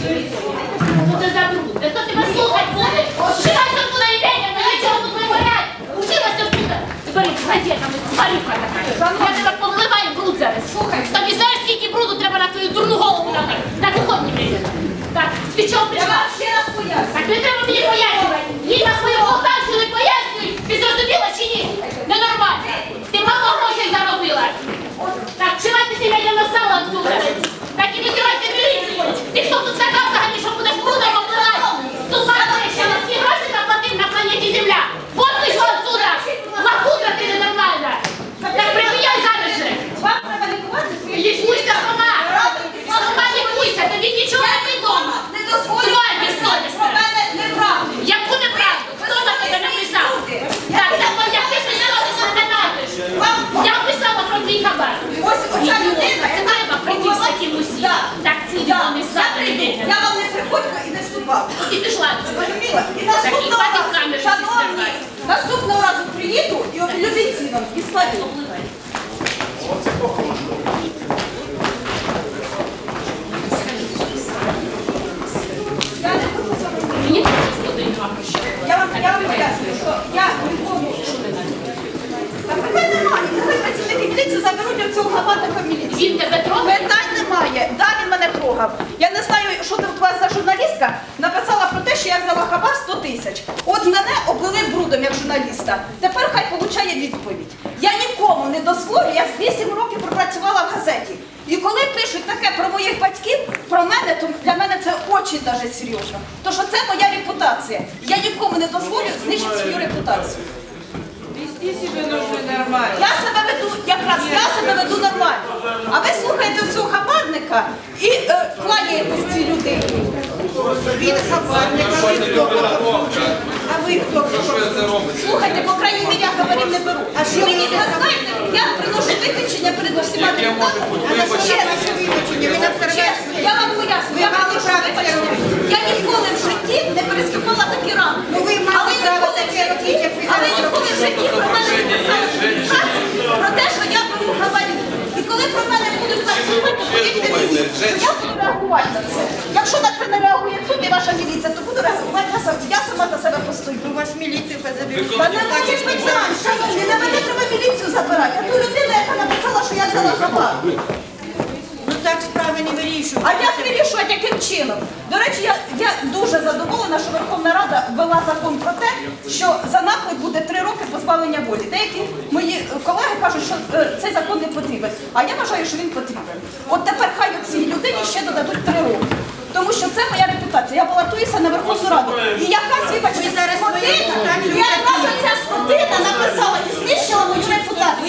Thank you. І. І пішла. І наступного разу, шановні, наступного разу приїду і любі ціном і складу. Я вам, я вам пояснюю, що я нікому... Та питань немає, нехай працівники міліції заберуть оцього міліції. Він тебе трогає? Питань немає. Да, він мене трогав. Я не знаю, що там у вас за журналістка написала про те, що я взяла хабар 100 тисяч. От мене облили брудом як журналіста. Тепер хай получає відповідь. Я нікому не дозволю, я з 8 років пропрацювала в газеті. І коли пишуть таке про моїх батьків, про мене, то для мене це очень даже серйозно. То що це моя репутація. Я нікому не дозволю знищити свою репутацію. Нормально. Я себе веду, якраз я себе веду нормально. А ви слухаєте цього хабарника і е, кланяєтесь цій людині. Він хабарник, а ви хто хабарник? А ви хто? Слухайте, по крайній мірі я хабарів не беру. А що мені ви знаєте, я приношу виключення перед усіма депутатами. Чесно, Ви на чесно, я вам поясню, я приношу вибачення. Я ніколи в житті не переступала такі рамки. Ну, ви мали але право ніколи в таке робити, житті, як ви але зараз ніколи в житті про мене не писали про те, що я беру хабарі. І коли про мене будуть повірте мені, я буду реагувати на це. Якщо на це не реагує суд і ваша міліція, то буду реагувати я сам- я сама за себе постою. У вас міліцію позаберуть. Та не мені питань, шановні, не мене треба міліцію забирати, а ту людину, яка написала, що я взяла хабар. Ну так справи не вирішують. А як вирішувати, яким чином? До речі, я, я дуже задоволена, що Верховна Рада ввела закон про те, що за наклик буде три роки позбавлення волі. Деякі мої колеги кажуть, що е, цей закон не потрібен. А я вважаю, що він потрібен. От тепер хай цій людині ще додадуть три роки. Тому що це моя репутація. Я балотуюся на Верховну Раду. І якась, вибачте, Ви зараз свою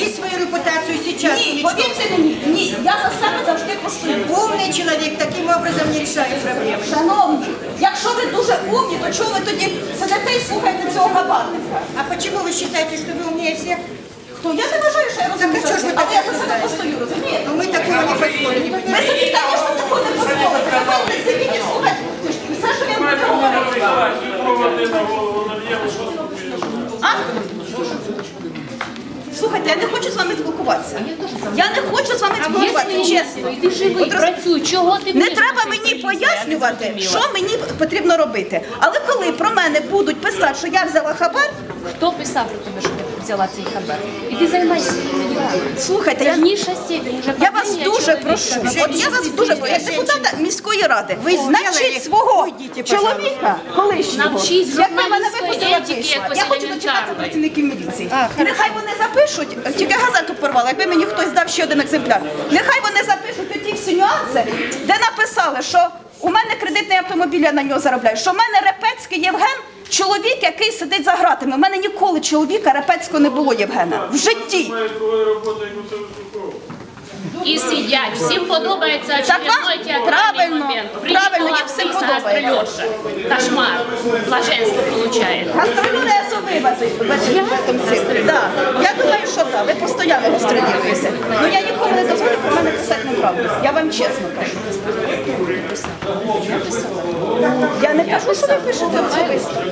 репутацію. Ви свою репутацию сейчас Ні, повірте мені, ні, я за себе завжди постою. Умный человек таким образом не решает проблемы. Шановні, якщо ви дуже умні, то чого ви тоді сидите і слухаєте цього хабарника? А почему вы считаете, что вы умнее всех? Хто? Я не вважаю, що я розумію, Так, а чого ж ви але так я за себе вважаєте? постою, розумієте? Ну мы такого не позволим. Ви собі, звісно, такого не дозволите. Ви маєте спілкуватися. Я не хочу з вами спілкуватися, чесно. Ти живий, От роз- працюй, чого ти Не мені треба мені? Я не пояснювати, зрозуміла. що мені потрібно робити. Але коли про мене будуть писати, що я взяла хабар, Хто писав про тебе, що ти взяла цей хабар? Іди займайся своїми ділами. слухайте, Це я ж ніша степень, вже Я вас падіння дуже чоловіка. прошу. От я вас дуже прошу, як депутата міської ради. Ви значить зробили? свого Уйдіть, чоловіка колишнього. Навчись Як ви мене журналістської етики, якось Я хочу дочекатися працівників міліції. І нехай вони запишуть, тільки газету порвали, якби мені хтось дав ще один екземпляр. Нехай вони запишуть оті всі нюанси, де написали, що у мене кредитний автомобіль, я на нього заробляю, що в мене Репецький Євген. Чоловік, який сидить за гратами. У мене ніколи чоловіка Репецького не було Євгена. В житті. І сидять. Всім подобається очередной театральний правильно, момент. правильно, їм всім подобається. Гастрольоша. Кошмар. Блаженство получає. Гастролює особливо в секторі. Да. Я думаю, що так. Ви постійно гастролюєтеся. Ну я ніколи не дозволю про мене писати неправду. Я вам чесно кажу. Я не кажу, що ви пишете особисто.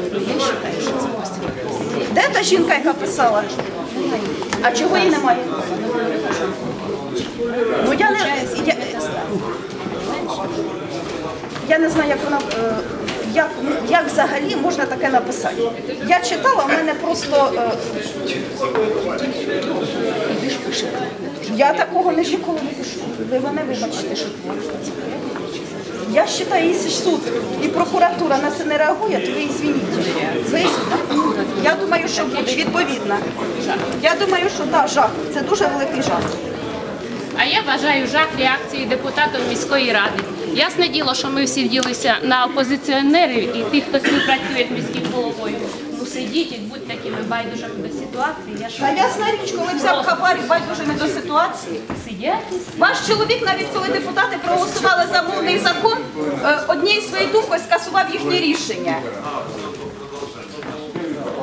Де та жінка, яка писала? А чого її немає? Ну я не я, я не знаю, як вона е, як, як взагалі можна таке написати. Я читала, в мене просто е. Я такого не ніколи не пишу. Ви мене вибачте, що творите. Я вважаю, якщо суд і прокуратура на це не реагує, то ви извиніть. Ви, я думаю, що буде відповідно. Я думаю, що так, жах. Це дуже великий жах. А я вважаю жах реакції депутатів міської ради. Ясне діло, що ми всі вділися на опозиціонерів і тих, хто співпрацює з міським головою. Ну сидіть і будь такими байдужими до ситуації. Я що Та ясна річ, коли взяв хабар і байдужими до ситуації. сидять і Ваш чоловік, навіть коли депутати проголосували за мовний закон, е, однією своєю думкою скасував їхнє рішення.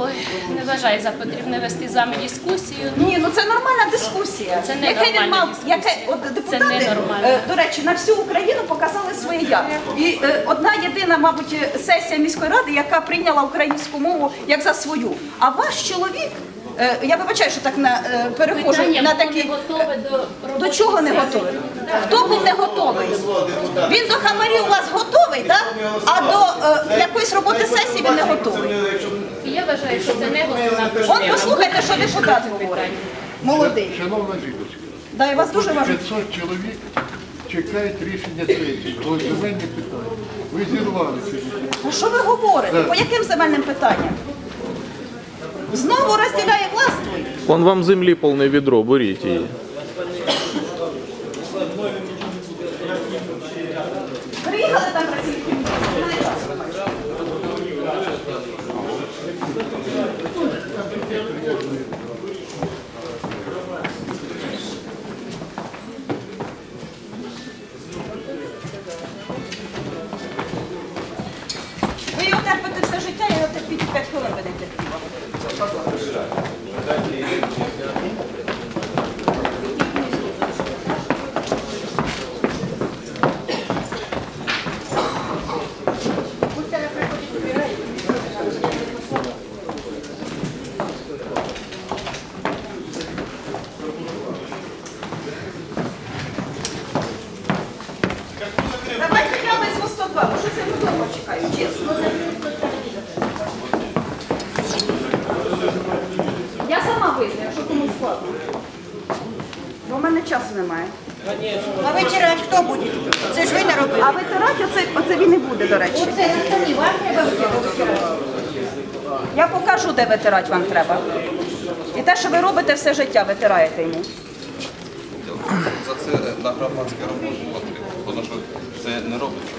Ой, не вважаю за потрібне вести з вами дискусію. Ну, Ні, ну це нормальна дискусія. Це не яке він нормальна мав, дискусія. яке от Це не нормально. е, до речі, на всю Україну показали своє я. І е, одна єдина, мабуть, е, сесія міської ради, яка прийняла українську мову як за свою. А ваш чоловік, е, я вибачаю, що так на е, перехожу питання на було такі. не готове до роботи До чого не готовий? Хто був не готовий? Він до хабарів у вас готовий, так? А до е, якоїсь роботи сесії він не готовий. Вважаю, що це не головна От послухайте, що депутат говорить. Молодий. Шановна жіночка, Да, вас дуже важливо. 500 чоловік чекають рішення. Ось земельні питання. Ви зірвалися. Ну що ви говорите? По яким земельним питанням? Знову розділяє власть? Вон вам землі повне відро, беріть її. Приїхали там працівники. У мене часу немає. Ви його терпите все життя, його терпіть 5 хвилин ви не. Давайте я візьму 102, бо щось я чесно. Я сама вийду, якщо комусь складно. Бо в мене часу немає. А витирати хто буде? Це ж ви не робили. А витирати оце, оце він і буде, до речі. Це на вам треба витирати. Я покажу, де витирати вам треба. І те, що ви робите все життя, витираєте йому. За це на громадську роботу потрібно, тому що це не робиться.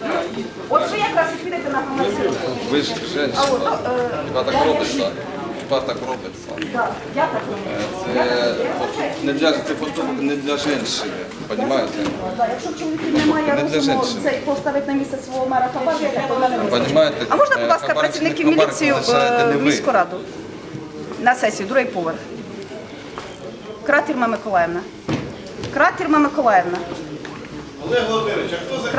От ви якраз і підете на громадську. Ви ж жінка, е, хіба так робиться? Хіба так робиться? я так не. Це не для це поступок не для жінки, розумієте? Якщо в чоловіків немає розуму цей поставити на місце свого мера мене не вистачить. А можна, будь Е, ласка, працівників е, не в міську раду? На сесію, другий поверх. Кратірма Миколаївна. Кратірма Миколаївна. Олег Володимирович, а хто за